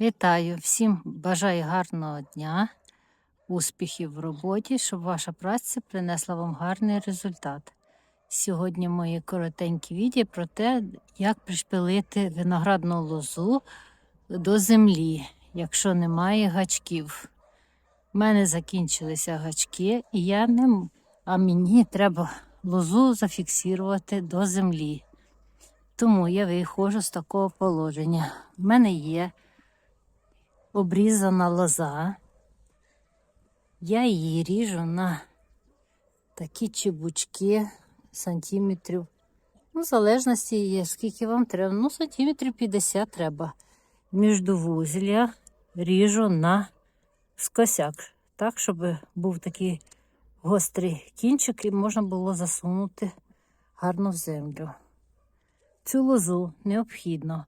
Вітаю! Всім бажаю гарного дня, успіхів в роботі, щоб ваша праця принесла вам гарний результат. Сьогодні мої коротенькі відео про те, як пришпилити виноградну лозу до землі, якщо немає гачків. У мене закінчилися гачки, і я не, а мені треба лозу зафіксувати до землі. Тому я виходжу з такого положення. У мене є обрізана лоза. Я її ріжу на такі чебучки сантиметрів. Ну, в залежності є, скільки вам треба. Ну, сантиметрів 50 треба. Між Міждувузля ріжу на скосяк, так, щоб був такий гострий кінчик і можна було засунути гарно в землю. Цю лозу необхідно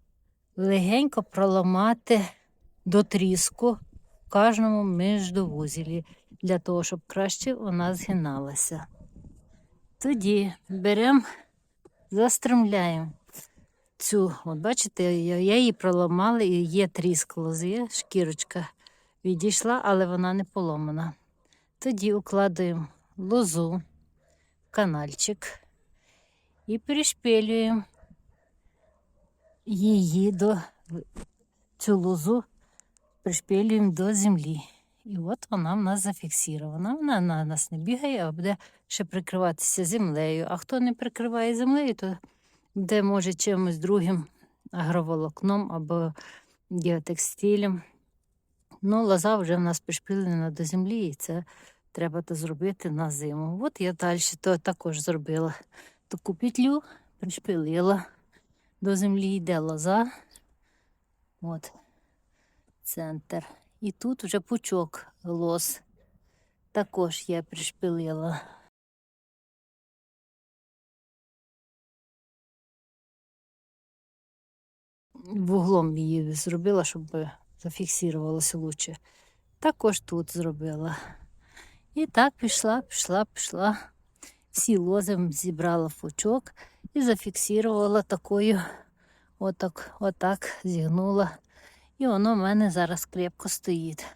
легенько проламати до тріску в кожному міждовузілі, для того, щоб краще вона згиналася. Тоді беремо, застремляємо цю, от бачите, я, її проламала і є тріск лози, шкірочка відійшла, але вона не поломана. Тоді укладаємо лозу в канальчик і пришпилюємо її до цю лозу пришпилюємо до землі. І от вона в нас зафіксована. Вона на нас не бігає, а буде ще прикриватися землею. А хто не прикриває землею, то буде може чимось другим агроволокном або геотекстилем. Ну, лоза вже в нас пришпилена до землі, і це треба то зробити на зиму. От я далі то також зробила таку петлю, пришпилила. До землі йде лоза. От центр. І тут вже пучок лоз. Також я пришпилила. Вуглом її зробила, щоб зафіксувалося лучше. Також тут зробила. І так пішла, пішла, пішла. Всі лози зібрала пучок і зафіксувала такою, отак, отак зігнула. І воно в мене зараз крепко стоїть.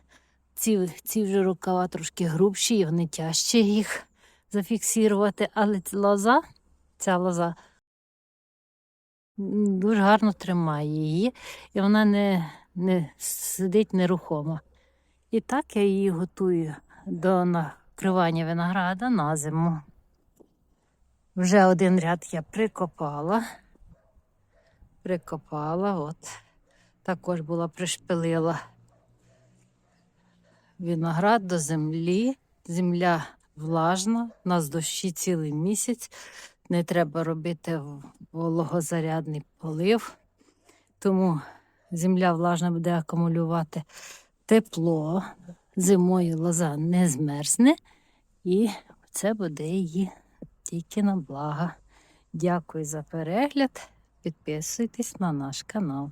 Ці, ці вже рукава трошки грубші, і вони тяжче їх зафіксувати, але ц- лоза, ця лоза дуже гарно тримає її, і вона не, не сидить нерухомо. І так я її готую до накривання винограда на зиму. Вже один ряд я прикопала. Прикопала, от. Також була пришпилила виноград до землі. Земля влажна, у нас дощі цілий місяць. Не треба робити вологозарядний полив. Тому земля влажна буде акумулювати тепло. Зимою лоза не змерзне, і це буде її тільки на благо. Дякую за перегляд. Підписуйтесь на наш канал.